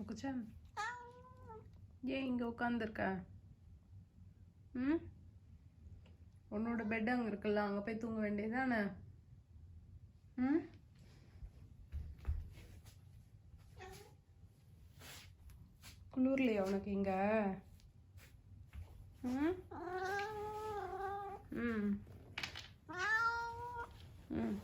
புகுச்சன் ஏன் இங்கே உட்காந்துருக்க ம்? உன்னோட பெட் அங்கே இருக்குல்ல அங்கே போய் தூங்க வேண்டியதானே ம்? குளிர்லையா உனக்கு இங்க? ம்? ம். ம்.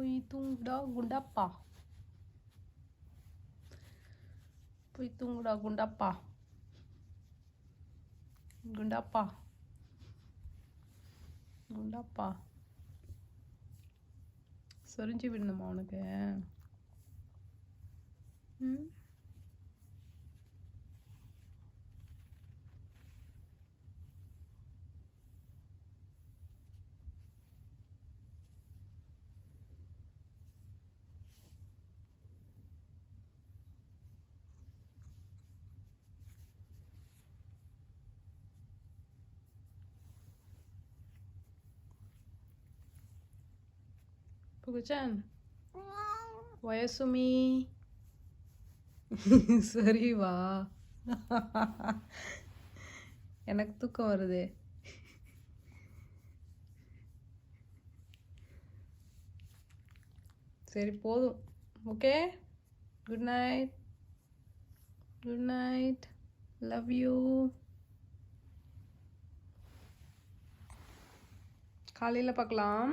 போய் தூங்குடா குண்டாப்பா போய் தூங்குடா குண்டாப்பா குண்டாப்பா குண்டாப்பா சொரிஞ்சு விடணுமா உனக்கு ம் புகுச்சன் வயசுமி. சரி வா. எனக்கு தூக்கம் வருது. சரி போதும். Okay? Good night good night love you காலையில் பார்க்கலாம்